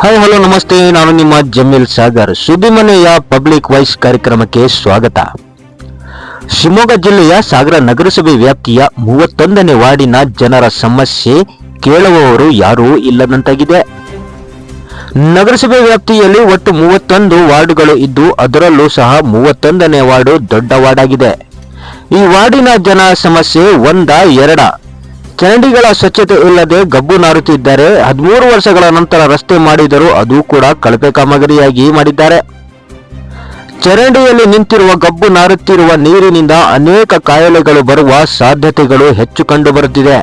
Hi hello ನಮಸ್ತೆ. ನಾನು ನಿಮ್ಮ ಜಮೀಲ್ ಸಾಗರ್. ಸುದ್ದಿಮನೆಯ ಪಬ್ಲಿಕ್ ವಾಯ್ಸ್ ಕಾರ್ಯಕ್ರಮಕ್ಕೆ ಸ್ವಾಗತ. ಶಿವಮೊಗ್ಗ ಜಿಲ್ಲೆಯ ಸಾಗರ ನಗರಸಭೆ ವ್ಯಾಪ್ತಿಯ ಮೂವತ್ತೊಂದನೇ ವಾರ್ಡಿನ ಜನರ ಸಮಸ್ಯೆ ಕೇಳುವವರು ಯಾರೂ ಇಲ್ಲದಂತಾಗಿದೆ. ನಗರಸಭೆ ವ್ಯಾಪ್ತಿಯಲ್ಲಿ ಒಟ್ಟು ಮೂವತ್ತೊಂದು ವಾರ್ಡುಗಳು ಇದ್ದು, ಅದರಲ್ಲೂ ಸಹ ಮೂವತ್ತೊಂದನೇ ವಾರ್ಡು ದೊಡ್ಡ ವಾರ್ಡ್ ಆಗಿದೆ ಈ ವಾರ್ಡಿನ ಜನ ಸಮಸ್ಯೆ ಒಂದ ಎರಡ? ಚರಂಡಿಗಳ ಸ್ವಚ್ಛತೆ ಇಲ್ಲದೆ ಗಬ್ಬು ನಾರುತ್ತಿದ್ದಾರೆ. ಹದಿಮೂರು ವರ್ಷಗಳ ನಂತರ ರಸ್ತೆ ಮಾಡಿದರೂ ಅದು ಕೂಡ ಕಳಪೆ ಕಾಮಗಾರಿಯಾಗಿ ಮಾಡಿದ್ದಾರೆ. ಚರಂಡಿಯಲ್ಲಿ ನಿಂತಿರುವ ಗಬ್ಬು ನಾರುತ್ತಿರುವ ನೀರಿನಿಂದ ಅನೇಕ ಕಾಯಿಲೆಗಳು ಬರುವ ಸಾಧ್ಯತೆಗಳು ಹೆಚ್ಚು ಕಂಡುಬರುತ್ತಿದೆ.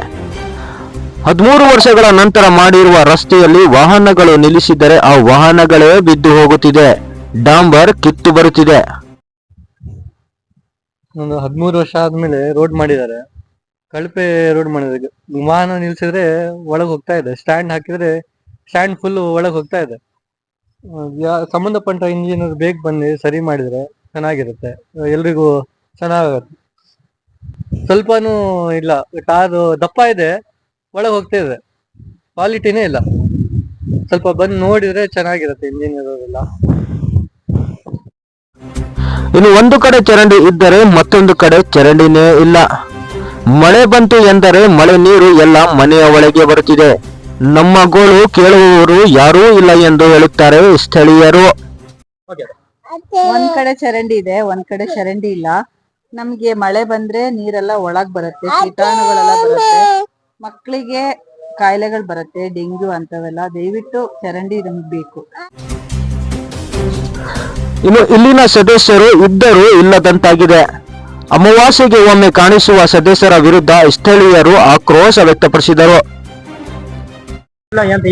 ಹದಿಮೂರು ವರ್ಷಗಳ ನಂತರ ಮಾಡಿರುವ ರಸ್ತೆಯಲ್ಲಿ ವಾಹನಗಳು ನಿಲ್ಲಿಸಿದರೆ ಆ ವಾಹನಗಳೇ ಬಿದ್ದು ಹೋಗುತ್ತಿದೆ. ಡಾಂಬರ್ ಕಿತ್ತು ಬರುತ್ತಿದೆ. ಒಂದು ಹದಿಮೂರು ವರ್ಷ ಆದ್ಮೇಲೆ ರೋಡ್ ಮಾಡಿದ್ದಾರೆ. ಕಳಪೆ ರೋಡ್ ಮಾಡಿದ್ರೆ ವಿಮಾನ ನಿಲ್ಸಿದ್ರೆ ಒಳಗ್ ಹೋಗ್ತಾ ಇದೆ. ಸ್ಟ್ಯಾಂಡ್ ಹಾಕಿದ್ರೆ ಸ್ಟ್ಯಾಂಡ್ ಫುಲ್ ಒಳಗ್ ಹೋಗ್ತಾ ಇದೆ. ಯಾ- ಸಂಬಂಧಪಟ್ಟ ಇಂಜಿನಿಯರ್ ಬೇಗ ಬಂದು ಸರಿ ಮಾಡಿದ್ರೆ ಚೆನ್ನಾಗಿರುತ್ತೆ. ಎಲ್ರಿಗೂ ಚೆನ್ನಾಗುತ್ತೆ ಸ್ವಲ್ಪನೂ ಇಲ್ಲ. ಕಾರು ದಪ್ಪ ಇದೆ. ಒಳಗ್ ಹೋಗ್ತಾ ಇದೆ. ಕ್ವಾಲಿಟಿನೇ ಇಲ್ಲ. ಸ್ವಲ್ಪ ಬಂದು ನೋಡಿದ್ರೆ ಚೆನ್ನಾಗಿರುತ್ತೆ ಇಂಜಿನಿಯರ್ ಅವರೆಲ್ಲ. ಇನ್ನು ಒಂದು ಕಡೆ ಚರಂಡಿ ಇದ್ದರೆ ಮತ್ತೊಂದು ಕಡೆ ಚರಂಡಿನೇ ಇಲ್ಲ. ಮಳೆ ಬಂತು ಎಂದರೆ ಮಳೆ ನೀರು ಎಲ್ಲ ಮನೆಯ ಒಳಗೆ ಬರುತ್ತಿದೆ. ನಮ್ಮ ಗೋಳು ಕೇಳುವವರು ಯಾರೂ ಇಲ್ಲ ಎಂದು ಹೇಳುತ್ತಾರೆ ಸ್ಥಳೀಯರು. ಒಂದ್ ಕಡೆ ಚರಂಡಿ ಇದೆ ಒಂದ್ ಕಡೆ ಚರಂಡಿ ಇಲ್ಲ. ನಮ್ಗೆ ಮಳೆ ಬಂದ್ರೆ ನೀರೆಲ್ಲ ಒಳಗ್ ಬರುತ್ತೆ ಕೀಟಾಣುಗಳೆಲ್ಲ ಬರುತ್ತೆ. ಮಕ್ಕಳಿಗೆ ಕಾಯಿಲೆಗಳು ಬರುತ್ತೆ ಡೆಂಗ್ಯೂ ಅಂತವೆಲ್ಲ ದಯವಿಟ್ಟು ಚರಂಡಿ ನಮ್ಗೆ ಬೇಕು ಇನ್ನು ಇಲ್ಲಿನ ಸದಸ್ಯರು ಇದ್ದರೂ ಇಲ್ಲದಂತಾಗಿದೆ. ಅಮಾವಾಸ್ಯೆಗೆ ಒಮ್ಮೆ ಕಾಣಿಸುವ ಸದಸ್ಯರ ವಿರುದ್ಧ ಸ್ಥಳೀಯರು ಆಕ್ರೋಶ ವ್ಯಕ್ತಪಡಿಸಿದರು.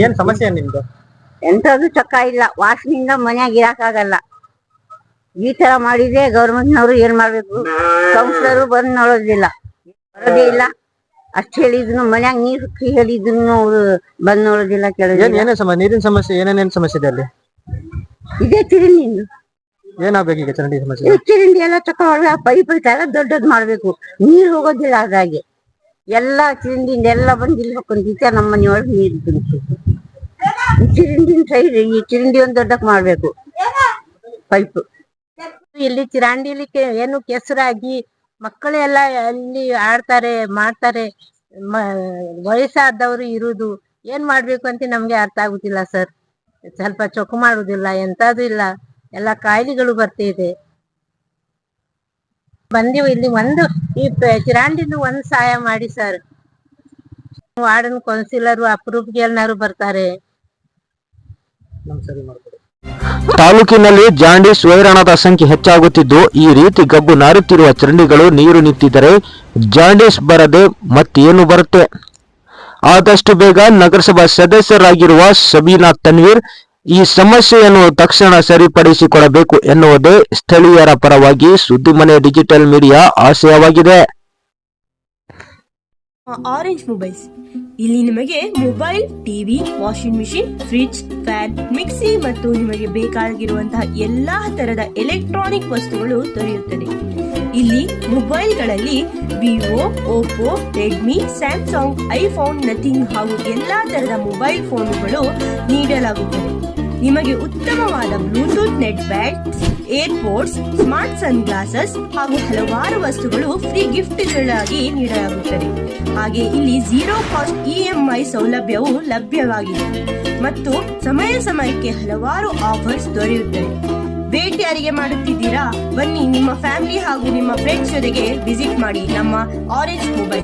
ಏನ್ ಸಮಸ್ಯೆ ನಿಮ್ದು? ಎಂತದು ಚಕ್ಕ ಇಲ್ಲ. ವಾಸನಿಂದ ಮನ್ಯಾಗ ಇರಕ್ಕಾಗಲ್ಲ ಈ ತರ ಮಾಡಿದ್ರೆ ಗೌರ್ಮೆಂಟ್ನವರು ಏನ್ ಮಾಡ್ಬೇಕು? ಸಂಸ್ಥರು ಬಂದ್ ನೋಡೋದಿಲ್ಲ. ಬರೋದೇ ಇಲ್ಲ. ಅಷ್ಟ್ ಹೇಳಿದ್ರು ಮನ್ಯಾಗ ನೀರು ಹೇಳಿದ್ರು ಅವ್ರು ಬಂದ್ ನೋಡೋದಿಲ್ಲ ಏನ್ ಕೇಳೋದಿಲ್ಲ. ಏನೇ ಸಮಸ್ಯೆ ನೀರಿನ ಸಮಸ್ಯೆ ಏನೇನೇನ್ ಸಮಸ್ಯೆ ಇದೆ ಅಲ್ಲಿ? ಇದೇ ತಿಳಿ ಏನಾಗ್ಬೇಕು ಚರಂಡಿ ಸಮಸ್ಯೆ? ಈ ಚಿರಿಂಡಿ ಎಲ್ಲ ಪೈಪ್ ಎಲ್ಲ ದೊಡ್ಡದ್ ಮಾಡ್ಬೇಕು. ನೀರ್ ಹೋಗೋದಿಲ್ಲ ಅದಾಗೆ ಎಲ್ಲಾ ಚಿರಂಡಿ ಎಲ್ಲ ಬಂದ್ ಇಲ್ಲಿ ಹಾಕೊಂಡಿದ್ದ ನಮ್ಮ ಮನೆಯೊಳಗೆ ನೀರು ತುಂಬಿತ್ತು ಈ ಚಿರಿಂಡಿನ ಸೈಡ್ ಈ ಚಿರಿಂಡಿ ಒಂದ್ ದೊಡ್ಡಕ್ ಮಾಡ್ಬೇಕು. ಪೈಪ್. ಇಲ್ಲಿ ಚಿರಂಡಿಲಿ ಏನು ಕೆಸರಾಗಿ ಮಕ್ಕಳೆಲ್ಲ ಅಲ್ಲಿ ಆಡ್ತಾರೆ, ಮಾಡ್ತಾರೆ. ವಯಸ್ಸಾದವರು ಇರುದು. ಏನ್ ಮಾಡ್ಬೇಕು ಅಂತ ನಮ್ಗೆ ಅರ್ಥ ಆಗುದಿಲ್ಲ ಸರ್. ಸ್ವಲ್ಪ ಚೊಕ್ಕ ಮಾಡುದಿಲ್ಲ ಎಂತದು ಇಲ್ಲ. ಎಲ್ಲ ಕಾಯಿಲೆಗಳು ಬರ್ತಿದೆ. ಬಂದಿವು ಇಲ್ಲಿ ಒಂದು ಈ ಚಿರಾಂಡಿದು ಒಂದ್ ಸಹಾಯ ಮಾಡಿ ಸರ್. ವಾರ್ಡನ್ ಕೌನ್ಸಿಲರ್ ಅಪ್ರೂವ್ಗೆ ಎಲ್ಲಾರು ಬರ್ತಾರೆ. ತಾಲೂಕಿನಲ್ಲಿ ಜಾಂಡೀಸ್ ವೈರಾಣದ ಸಂಖ್ಯೆ ಹೆಚ್ಚಾಗುತ್ತಿದ್ದು ಈ ರೀತಿ ಗಬ್ಬು ನಾರುತ್ತಿರುವ ಚರಂಡಿಗಳು ನೀರು ನಿಂತಿದ್ದರೆ ಜಾಂಡೀಸ್ ಬರದೆ ಮತ್ತೇನು ಬರುತ್ತೆ? ಆದಷ್ಟು ಬೇಗ ನಗರಸಭಾ ಸದಸ್ಯರಾಗಿರುವ ಸಬೀನಾ ತನ್ವೀರ್ ಈ ಸಮಸ್ಯೆಯನ್ನು ತಕ್ಷಣ ಸರಿಪಡಿಸಿಕೊಡಬೇಕು ಎನ್ನುವುದೇ ಸ್ಥಳೀಯರ ಪರವಾಗಿ ಸುದ್ದಿಮನೆ ಡಿಜಿಟಲ್ ಮೀಡಿಯಾ ಆಶಯವಾಗಿದೆ. Orange mobiles. ಇಲ್ಲಿ ನಿಮಗೆ mobile, TV, washing machine, fridge, fan, mixie ಮತ್ತು ನಿಮಗೆ ಬೇಕಾಗಿರುವಂತಹ ಎಲ್ಲಾ ತರದ ಎಲೆಕ್ಟ್ರಾನಿಕ್ ವಸ್ತುಗಳು ದೊರೆಯುತ್ತದೆ. ಇಲ್ಲಿ ಮೊಬೈಲ್ಗಳಲ್ಲಿ Vivo Oppo Redmi, Samsung, iPhone, Nothing ಹಾಗೂ ಎಲ್ಲಾ ತರಹದ ಮೊಬೈಲ್ ಫೋನುಗಳು ನೀಡಲಾಗುತ್ತದೆ. ನಿಮಗೆ ಉತ್ತಮವಾದ Bluetooth neckbands airports, smart sunglasses ಹಾಗೂ ಹಲವಾರು ವಸ್ತುಗಳು ಫ್ರೀ ಗಿಫ್ಟ್ಗಳಾಗಿ ನೀಡಲಾಗುತ್ತದೆ. ಹಾಗೆ ಇಲ್ಲಿ ಝೀರೋ ಕಾಸ್ಟ್ ಇಎಂಐ ಸೌಲಭ್ಯವು ಲಭ್ಯವಾಗಿದೆ. ಮತ್ತು ಸಮಯ ಸಮಯಕ್ಕೆ ಹಲವಾರು ಆಫರ್ಸ್ ದೊರೆಯುತ್ತದೆ ಭೇಟಿ ಯಾರಿಗೆ ಮಾಡುತ್ತಿದ್ದೀರಾ? ಬನ್ನಿ ನಿಮ್ಮ ಫ್ಯಾಮಿಲಿ ಹಾಗೂ ನಿಮ್ಮ ಫ್ರೆಂಡ್ಸ್ ಜೊತೆಗೆ ವಿಸಿಟ್ ಮಾಡಿ ನಮ್ಮ ಆರೆಂಜ್ ಮೊಬೈಲ್